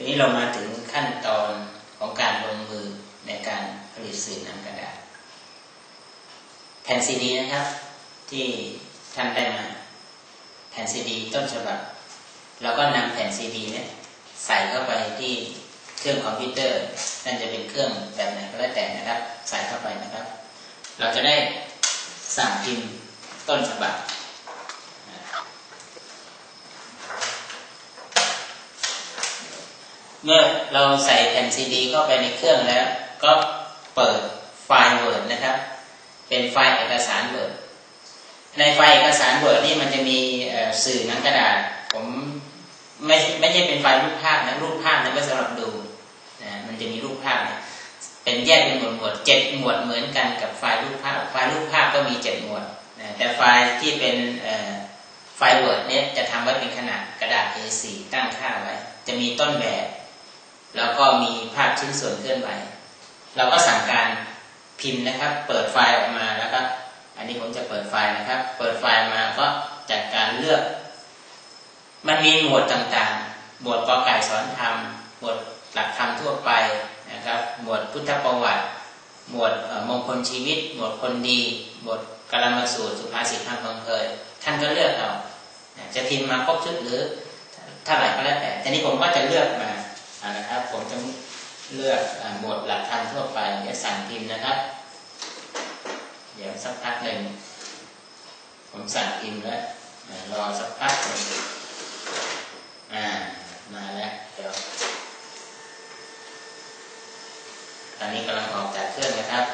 ทีนี้เรามาถึงขั้นตอนของการลงมือในการผลิตสื่อหนังกระดาษ แผ่นซีดีนะครับ ที่ท่านได้มา แผ่นซีดีต้นฉบับเราก็นำแผ่นซีดีเนี่ยใส่เข้าไปที่เครื่องคอมพิวเตอร์นั่นจะเป็นเครื่องแบบไหนก็แล้วแต่นะครับ ใส่เข้าไปนะครับ เราจะได้สั่งพิมพ์ต้นฉบับ เมื่อเราใส่แผ่นซีดีเข้าไปในเครื่องแล้ว ก็เปิดไฟล์ Word นะครับ เป็นไฟล์เอกสาร Word ในไฟล์เอกสาร Word นี่มันจะมีสื่อหนังกระดาษ ผมไม่ไม่ใช่เป็นไฟล์รูปภาพนะรูปภาพนั้นก็สำหรับดูนะมันจะมีรูปภาพนะเป็นแยกเป็นหมวดหมวดเจ็ดหมวดเหมือนกันกับไฟล์รูปภาพ ไฟล์รูปภาพก็มีเจ็ดหมวดนะแต่ไฟล์ที่เป็นไฟล์ Word เนี่ยจะทำไว้เป็นขนาดกระดาษ A4 ตั้งค่าไว้ จะมีต้นแบบ แล้วก็มีภาพชิ้นส่วนเคลื่อนไหว เราก็สั่งการพิมพ์นะครับ เปิดไฟล์ออกมาแล้วก็อันนี้ผมจะเปิดไฟล์นะครับ เปิดไฟล์มาก็จัดการเลือก มันมีหมวดต่างๆ หมวดกอไก่สอนธรรม หมวดหลักธรรมทั่วไปนะครับ หมวดพุทธประวัติ หมวดมงคลชีวิต หมวดคนดี หมวดกลมาสูตรสุภาษิตคำพังเพยท่านก็เลือกเอาจะพิมพ์มาครบชุดหรือเท่าไหร่ก็แล้วแต่ทีนี้ผมก็จะเลือกมา นะครับ ผมจะเลือกหมวดหลักธรรมทั่วไปจะสั่งพิมพ์นะครับ เดี๋ยวสักพักหนึ่งผมสั่งพิมพ์แล้วรอสักพักหนึ่งอ่ามาแล้วเดี๋ยวตอนนี้กำลังออกจากเครื่องนะครับ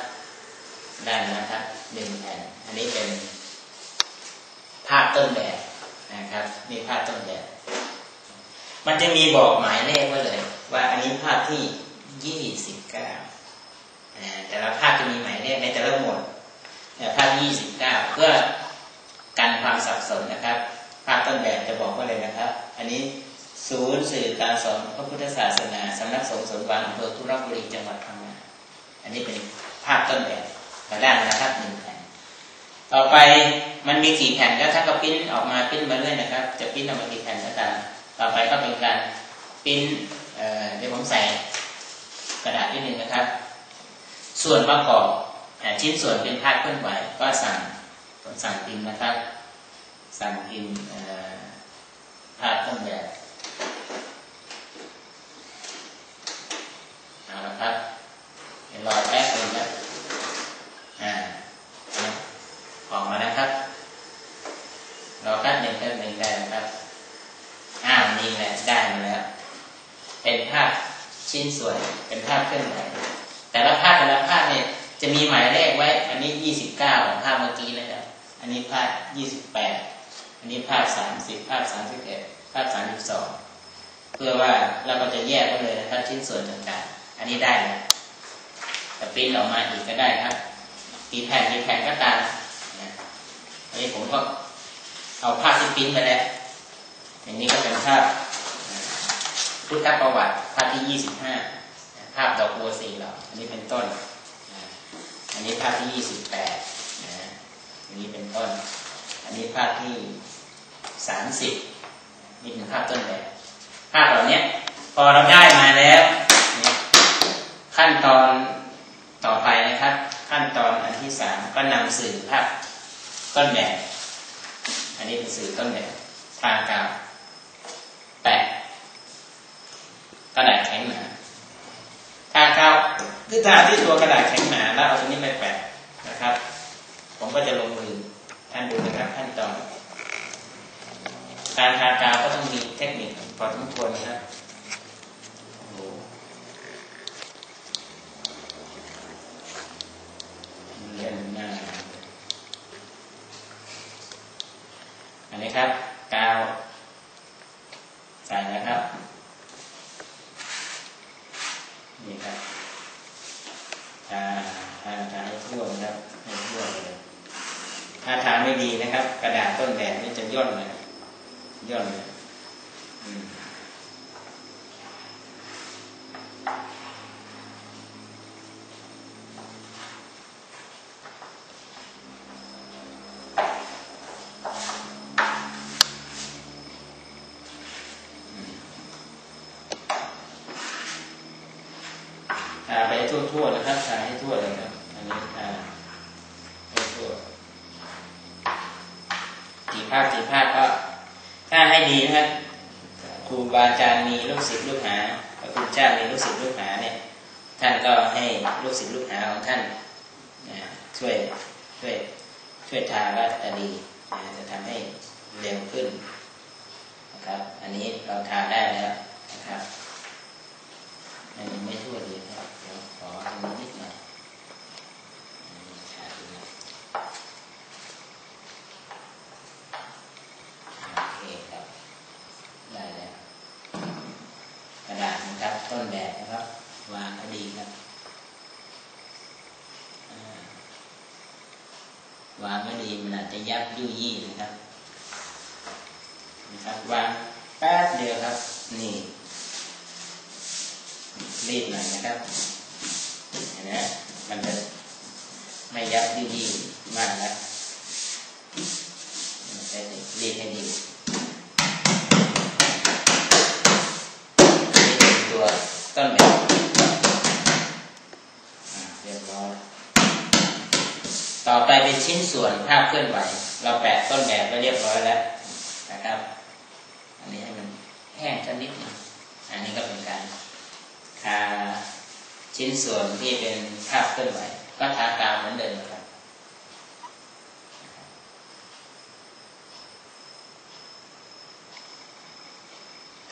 ด้นะครับหนึ่งแผ่นอันนี้เป็นภาพต้นแบบนะครับนี่ภาพต้นแบบ มันจะมีบอกหมายเลขไว้เลย ว่าอันนี้ภาพที่ยี่สิบเก้าแต่ละภาพจะมีหมายเลขในแต่ละหมวดภาพยี่สิบเก้าเพื่อกันความสับสนนะครับ ภาพต้นแบบจะบอกว่าเลยนะครับ อันนี้ศูนย์สื่อการสอนพระพุทธศาสนาสำนักสงฆ์สมบัติอำเภอทุรบุรีจังหวัดพังงาอันนี้เป็นภาพต้นแบบกระด้านนะครับหนึ่งแผ่นต่อไปมันมีกี่แผ่นก็ถ้าก็ปิ้นออกมาปิ้นมาเรื่อยนะครับ จะปิ้นออกมากี่แผ่นก็ตามต่อไปก็เป็นการปิ้น เดี๋ยวผมใส่กระดาษนิดนึงนะครับ ส่วนประกอบชิ้นส่วนเป็นภาพเคลื่อนไหวก็สั่งสั่งพิมพ์นะครับ สั่งพิมพ์ภาพต้นแบบเอาละครับเดี๋ยวรอแป๊บนึงนะอ่าออกมานะครับรอแป๊บหนึ่งแป๊บหนึ่งได้นะครับอ้าวนี่แหละได้มาแล้ว เป็นภาพชิ้นส่วน เป็นภาพเคลื่อนไหวแต่ละภาพแต่ละภาพเนี่ยจะมีหมายเลขไว้ อันนี้ยี่สิบเก้าภาพเมื่อกี้นะครับ อันนี้ภาพยี่สิบแปดอันนี้ภาพสามสิบภาพสามสิบเอ็ดภาพสามสิบสองเพื่อว่าเราก็จะแยกไว้เลยนะครับชิ้นส่วนต่างๆ อันนี้ได้แล้วแต่ปริ้นออกมาอีกก็ได้ครับกี่แผ่นกี่แผ่นก็ตามนะอันนี้ผมก็เอาภาพที่ปริ้นไปแล้วอย่างนี้ก็เป็นภาพ พุทธประวัติภาพที่ยี่สิบห้าภาพดอกบัวสีเหล่าอันนี้เป็นต้น อันนี้ภาพที่ยี่สิบแปดอันนี้เป็นต้น อันนี้ภาพที่สามสิบนี่เป็นภาพต้นแบบภาพเหล่านี้พอเราได้มาแล้วขั้นตอนต่อไปนะครับ ขั้นตอนอันที่สามก็นำสื่อภาพต้นแบบ อันนี้เป็นสื่อต้นแบบทางกาวแปะ กระดาษแข็งหนาทากาคือทาที่ตัวกระดาษแข็งหนาแล้วเอาตัวนี้ไปแปะนะครับ ผมก็จะลงมือท่านดูนะครับขั้นตอน การทากาวก็ต้องมีเทคนิคพอสมควรนะครับอันนี้ครับ กาวใส่นะครับ นี่ครับทาทาทาให้ทั่วนะครับให้ทั่วเลยถ้าทาไม่ดีนะครับ กระดาษต้นแบบนี่จะย่นเลยย่นเลยอืมาไปให้ ทั่วนะครับทาให้ทั่วเลยครับอันนี้ทาให้ทั่วกี่ภาคกี่ภาคก็ถ้าให้ดีนะครับครูบาอาจารย์มีลูกศิษย์ลูกหาพระคุณเจ้ามีลูกศิษย์ลูกหาเนี่ย ท่านก็ให้ลูกศิษย์ลูกหาของท่านนะช่วยช่วยช่วยทาก็จะดีจะทำให้เร็วขึ้นนะครับ อันนี้เราทาได้แล้วนะครับอันนี้ไม่ทั่วดีครับเดี๋ยวขอตรงนี้นิดหน่อยอันนี้ทาดูนะโอเคครับ ได้แล้ว กระดาษนะครับ ต้นแบบนะครับ วางก็ดีครับอ่าวางไม่ดีมันอา จะยับยุ่ยยี่นะครับนะครับวางแป๊บเดียวครับ นี่รีบหน่อยนะครับเห็นไหมมันจะไม่ยับยุ่ยยี่มากนะวใช้รีดให้ดี นี่เป็นตัวต้นแบบอ่าเรียบร้อย ต่อไปเป็น ชิ้นส่วนภาพเคลื่อนไหว เราแปะต้นแบบไปเรียบร้อยแล้วนะครับ อันนี้ให้มันแห้งสักนิดหนึงอันนี้ก็เป็นการทาชิ้นส่วนที่เป็นภาพเคลื่อนไหว ก็ทากาวเหมือนเดิมครับ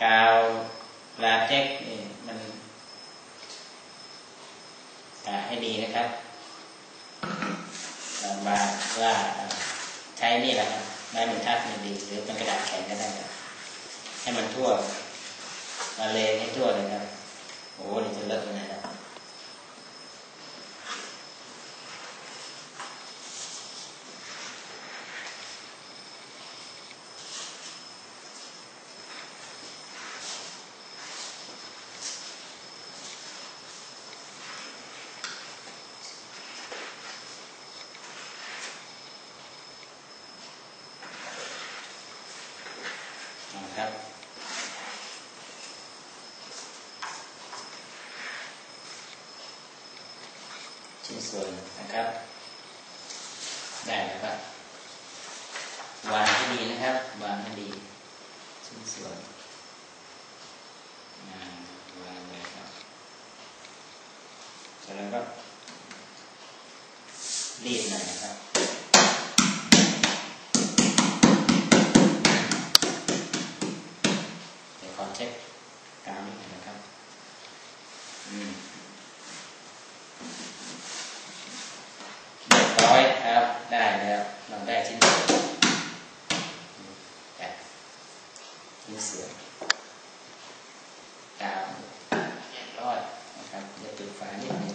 กาวลาเท็กนี่มันกาให้ดีนะครับ เรามาว่าใช้นี่แหละครับไม้บรรทัดมันดี หรือเป็นกระดาษแข็งก็ได้ครับให้มันทั่วมาเลงให้ทั่วเลยครับโอ้โหนี่จะเลิกยังไงครับนะครับ เกินนะครับได้แล้วครับ วางให้ดีนะครับ วางให้ดี ชิ้นส่วนอ่าวางเลยครับเสร็จแล้วก็รีดหน่อยนะครับ เดี๋ยวขอเช็คกาวนิดหนึงนะครับ อืม เรียบร้อยครับ ได้แล้ว เราได้ชิ้นส่วนแปะชิ้นส่วนกาวเรียบร้อยนะครับเดี๋ยวปิดฝานิดนึง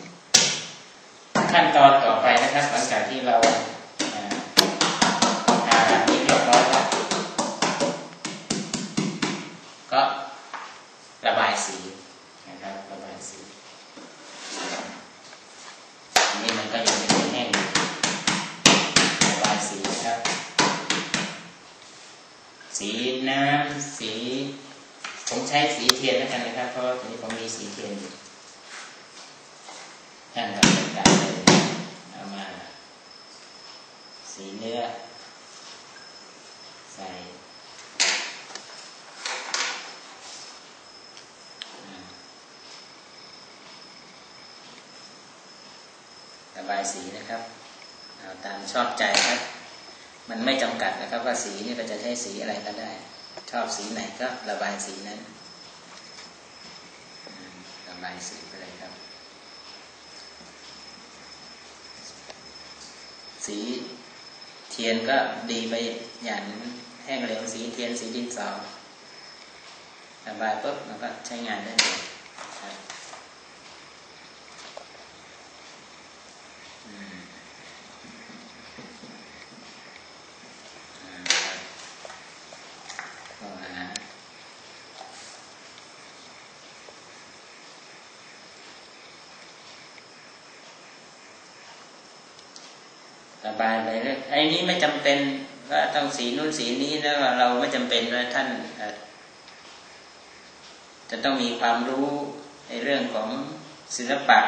ขั้นตอนต่อไปนะครับ หลังจากที่เราอ่าทาแบบนี้เรียบร้อยแล้ว ก็ระบายสีนะครับ ระบายสีอันนี้มันก็ยังไม่แห้งอยู่ระบายสีนะครับ สีน้ำสี ผมใช้สีเทียนแล้วกันนะค รับเพราะว่าตอนนี้ผมมีสีเทียนอยู่ท่านก็จัดการเลยเอามา สีเนื้อ ใส่ระบายสีนะครับ เอาตามชอบใจครับ มันไม่จำกัดนะครับว่าสีนี่ก็จะใช้สีอะไรก็ได้ ชอบสีไหนก็ระบายสีนั้น มระบายสีไปเลยครับ สีเทียนก็ดีไปอย่างหนึ่งแห้งเร็วสีเทียนสีดินสอระบายปุ๊บมันก็ใช้งานได้เลยครับ อืมอ่าก็หา ระบายไปเรื่อยไอ้นี้ไม่จำเป็นว่าต้องสีนู้นสีนี้แล้วเราไม่จำเป็นว่าท่านจะต้องมีความรู้ในเรื่องของศิลปะ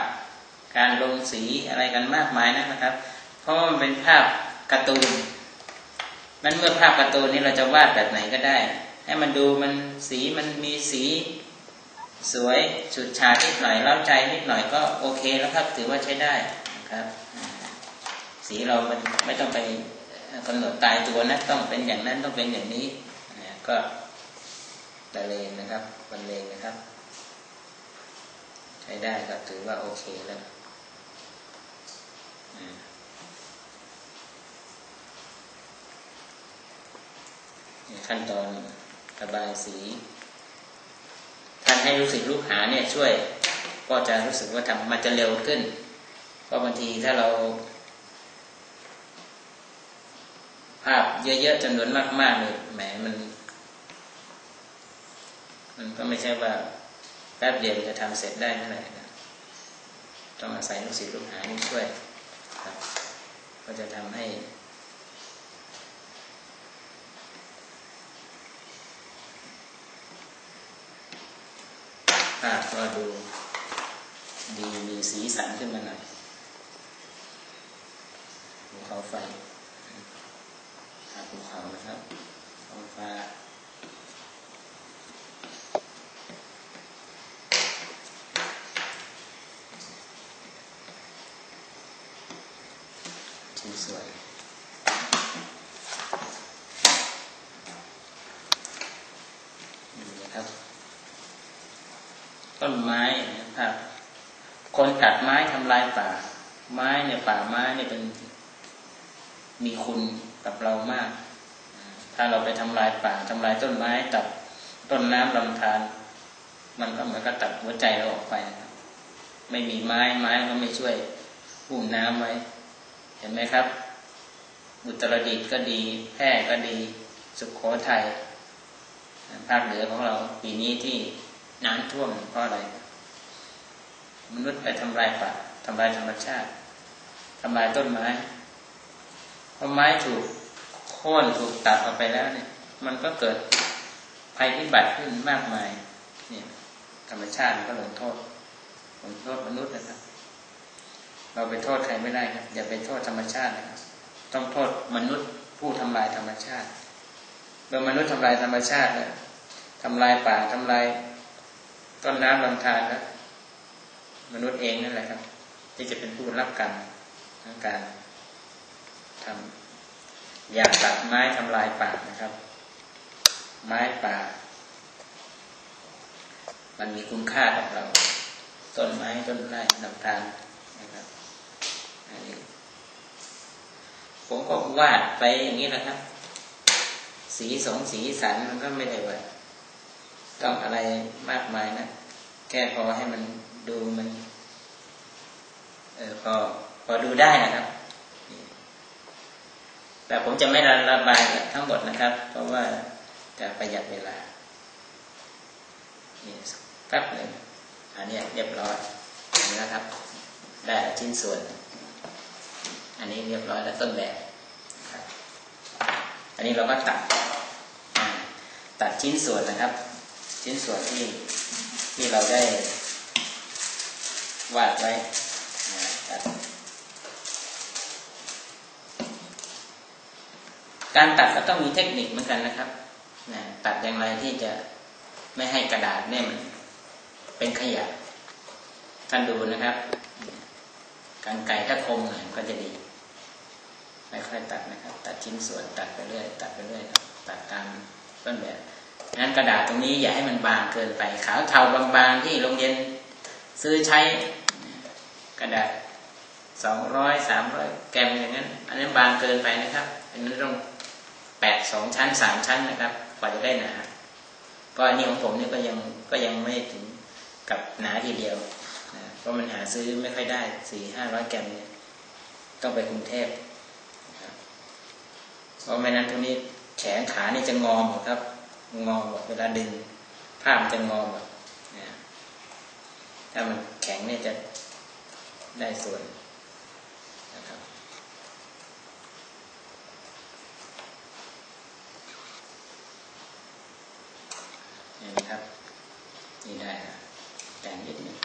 การลงสีอะไรกันมากมายนะครับ เพราะมันเป็นภาพการ์ตูน มันเมื่อภาพการ์ตูนนี้เราจะวาดแบบไหนก็ได้ ให้มันดูมันสีมันมีสีสวยฉุดฉาดนิดหน่อยเล้าใจนิดหน่อยก็โอเคแล้วครับถือว่าใช้ได้นะครับ สีเรามันไม่ต้องไปกำหนดตายตัวนะ ต้องเป็นอย่างนั้นต้องเป็นอย่างนี้ก็บรรเลงนะครับบรรเลงนะครับ ใช้ได้ก็ถือว่าโอเคแล้วขั้นตอนระบายสีท่านให้รู้สึกลูกหาเนี่ยช่วย ก็จะรู้สึกว่าทำมันจะเร็วขึ้น เพราะบางทีถ้าเรา ภาพเยอะๆจำนวนมากๆเลยแหมมัน มันก็ไม่ใช่ว่าแป๊บเดียวจะทำเสร็จได้เมื่อไหร่นะต้องอาศัยลูกศิษย์ลูกหาช่วยครับ ก็จะทำให้ภาพก็ดูดีมีสีสันขึ้นมาหน่อยภูเขาไฟ ภูเขานะครับท้องฟ้าที่สวยนี่นะครับ ต้นไม้นะครับคนตัดไม้ทำลายป่า ไม้เนี่ยป่าไม้เนี่ยเป็นมีคุณ กับเรามาก ถ้าเราไปทำลายป่าทำลายต้นไม้ตัดต้นน้ำลำธารมันก็เหมือนกับตัดหัวใจเราออกไปนะครับไม่มีไม้ไม้ก็ไม่ช่วยพุ่มน้ำไว้ เห็นไหมครับ อุตรดิตถ์ก็ดี แพร่ก็ดี สุขโขทัยภาคเหนือของเราปีนี้ที่น้ำท่วมเพราะอะไร มนุษย์ไปทำลายป่าทำลายธรรมชาติทำลายต้นไม้เพอไม้ถูก ค่นถูกตัดออกไปแล้วเนี่ย มันก็เกิดภัยพิบัติขึ้นมากมายเนี่ยธรรมชาติก็ลงโทษลงโทษมนุษย์นะครับ เราไปโทษใครไม่ได้ครับ อย่าไปโทษธรรมชาตินะครับ ต้องโทษมนุษย์ผู้ทำลายธรรมชาติเมื่อมนุษย์ทำลายธรรมชาติแล้วทำลายป่าทำลายต้นน้ำลำธารแล้วมนุษย์เองนั่นแหละครับ ที่จะเป็นผู้รับกรรมทั้งการทำ อย่าตัดไม้ทำลายป่านะครับ ไม้ป่า มันมีคุณค่ากับเรา ต้นไม้ต้นไม้ลำธารนะครับอันนี้ผมก็วาดไปอย่างนี้แหละครับ สีสองสีสันมันก็ไม่ได้ว่าต้องอะไรมากมายนะ แค่พอให้มันดูมัน เออพอพอดูได้นะครับ แต่ผมจะไม่ระบายทั้งหมดนะครับ เพราะว่าจะประหยัดเวลานี่แป๊บหนึ่งอันนี้เรียบร้อยนี่นะครับ ได้ชิ้นส่วน อันนี้เรียบร้อยแล้วต้นแบบอันนี้เราก็ตัดตัดชิ้นส่วนนะครับ ชิ้นส่วนที่ที่เราได้วาดไว้ตัด การตัดก็ต้องมีเทคนิคเหมือนกันนะครับนะตัดอย่างไรที่จะไม่ให้กระดาษเนี่ยมันเป็นขยะท่านดูนะครับการไก่ถ้าคมหน่อยก็จะดีไม่ค่อยตัดนะครับ ตัดชิ้นส่วนตัดไปเรื่อยตัดไปเรื่อยตัดตามต้นแบบงั้นกระดาษตรงนี้อย่าให้มันบางเกินไป ขาวเทาบางๆที่โรงเรียนซื้อใช้กระดาษสองร้อยสามร้อยแกมอย่างนั้น อันนั้นบางเกินไปนะครับ อันนั้นต้อง แปดสองชั้นสามชั้นนะครับกว่าจะได้หนาก็อันนี้ของผมเนี่ยก็ยังก็ยังไม่ถึงกับหนาทีเดียวนะเพราะมันหาซื้อไม่ค่อยได้สี่ห้าร้อยแกมเนี่ยต้องไปกรุงเทพเพราะไม่นั้นตรงนี้แขนขานี่จะงอหมดครับ งอหมดเวลาดึงภาพมันจะงอหมดถ้ามันแข็งเนี่ยจะได้ส่วนนะครับ นี่นะครับ นี่ได้แต่งนิดนึง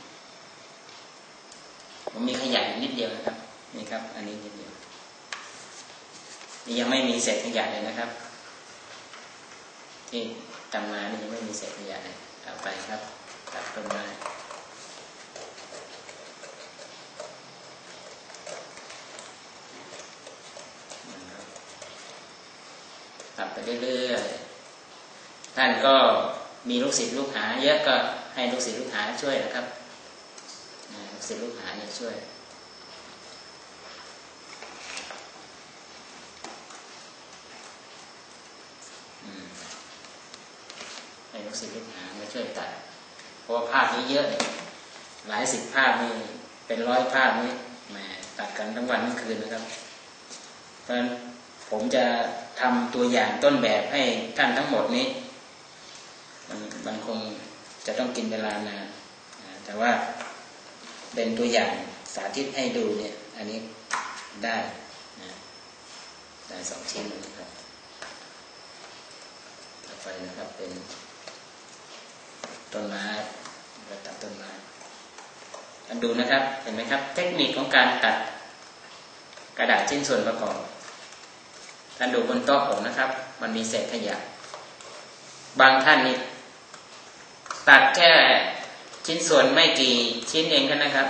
ผมมีขยะอยู่นิดเดียวนะครับ นี่ครับ อันนี้นิดเดียว นี่ยังไม่มีเศษขยะเลยนะครับ ที่ตำมานี่ยังไม่มีเศษขยะเลยเอาไปครับตัดต้นไม้ตัดไปเรื่อยๆท่านก็ มีลูกศิษย์ลูกหา เยอะก็ให้ลูกศิษย์ลูกหาช่วยนะครับลูกศิษย์ลูกหาเนี่ยช่วย ให้ลูกศิษย์ลูกหามาช่วยตัดเพราะว่าภาพนี้เยอะเลยหลายสิบภาพนี่เป็นร้อยภาพนี่แหมตัดกันทั้งวันทั้งคืนนะครับเพราะฉะนั้นผมจะทำตัวอย่างต้นแบบให้ท่านทั้งหมดนี้ มันมันคงจะต้องกินเวลานานอ่าแต่ว่าเป็นตัวอย่างสาธิตให้ดูเนี่ย อันนี้ได้นะได้สองชิ้นนะครับต่อไปนะครับเป็นต้นไม้ระดับต้นไม้ท่านดูนะครับ เห็นไหมครับ เทคนิคของการตัดกระดาษชิ้นส่วนประกอบท่านดูบนโต๊ะผมนะครับ มันมีเศษขยะ บางท่านนี่ ตัดแค่ชิ้นส่วนไม่กี่ชิ้นเองกันนะครับ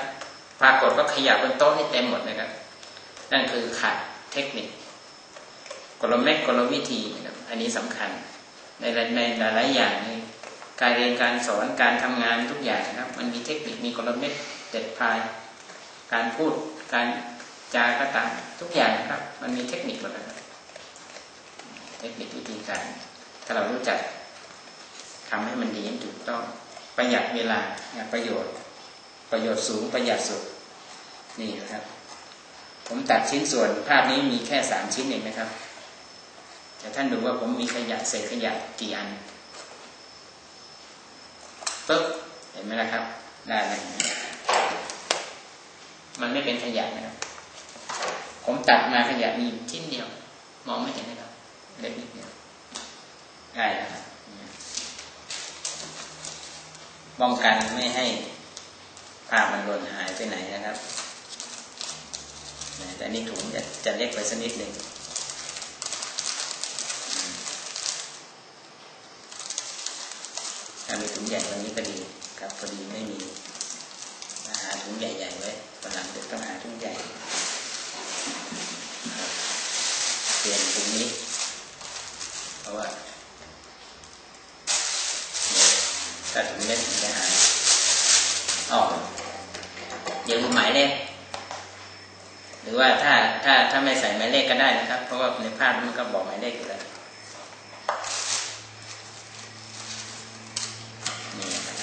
ปรากฏว่าขยะบนโต๊ะนี่เต็มหมดนะครับ นั่นคือขาดเทคนิคกลเม็ดกลวิธีนะครับอันนี้สำคัญ ในในหลายๆอย่างในการเรียนการสอนการทำงานทุกอย่างนะครับ มันมีเทคนิคมีกลเม็ดเด็ดพาย การพูดการจาก็ตามทุกอย่างนะครับ มันมีเทคนิคหมดนะครับเทคนิควิธีการถ้าเรารู้จัก ทำให้มันดีถูกต้องประหยัดเวลาประโยชน์ ประโยชน์สูงประหยัดสุดนี่นะครับ ผมตัดชิ้นส่วนภาพนี้มีแค่สามชิ้นเองนะครับแต่ท่านดูว่าผมมีขยะเศษขยะกี่อันปึ๊บเห็นไหมล่ะครับ ได้ไหมมันไม่เป็นขยะนะครับ ผมตัดมาขยะมีชิ้นเดียว มองไม่เห็นนะครับเล็กนิดเดียวได้แล้วครับ ป้องกันไม่ให้ภาพมันหล่นหายไปไหนนะครับ แต่นี่ถุงจะจะเล็กไปสักนิดหนึ่งถ้ามีถุงใหญ่กว่านี้ก็ดีครับพอดีไม่มีหาถุงใหญ่ๆไว้วันหลังเดี๋ยวต้องหาถุงใหญ่ครับเปลี่ยนถุงนี้ เพราะว่าเดี๋ยวถ้าถุงเล็กมันจะหายออกอย่าลืมหมายเลข หรือว่าถ้าถ้าถ้าไม่ใส่หมายเลขก็ได้นะครับ เพราะว่าในภาพมันก็บอกหมายเลขอยู่แล้วนี่นะครับ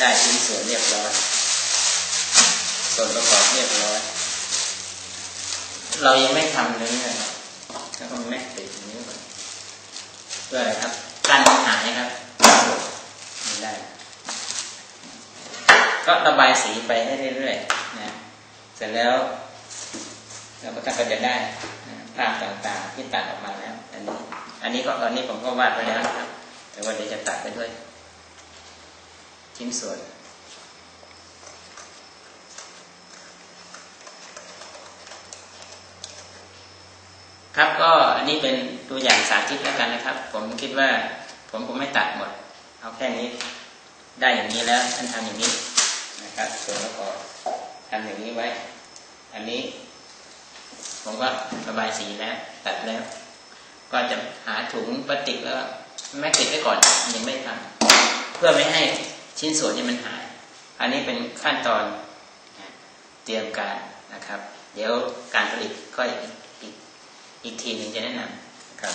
ได้ชิ้นส่วนเรียบร้อย ส่วนประกอบเรียบร้อย เรายังไม่ทำเนื้อนแล้วก็แม็กติดอย่นี้ก่อนเพื่ออะไรครับกันหายครับไม่ได้ ก็ระบายสีไปให้เรื่อยๆนะเสร็จแล้วเราก็ก็จะได้ภาพต่างๆที่ตัดออกมาแล้ว อันนี้ อันนี้ก็ตอนนี้ผมก็วาดไว้แล้วครับ แต่ว่าเดี๋ยวจะตัดไปด้วย ชิ้นส่วน ครับก็อันนี้เป็นตัวอย่างสาธิตแล้วกันนะครับ ผมคิดว่าผมคงไม่ตัดหมด เอาแค่นี้ ได้อย่างนี้แล้วท่านทำอย่างนี้นะครับส่วนแล้วก็ทำอย่างนี้ไว้ อันนี้ ผมก็ระบายสีแล้ว ตัดแล้ว ก็จะหาถุงพลาสติกแล้วแม็กติดไว้ก่อนยังไม่ทำเพื่อไม่ให้ ชิ้นส่วนที่มันหาย อันนี้เป็นขั้นตอนเตรียมการนะครับ เดี๋ยวการผลิตก็อีกอีกอีกทีหนึ่งจะแนะนำครับ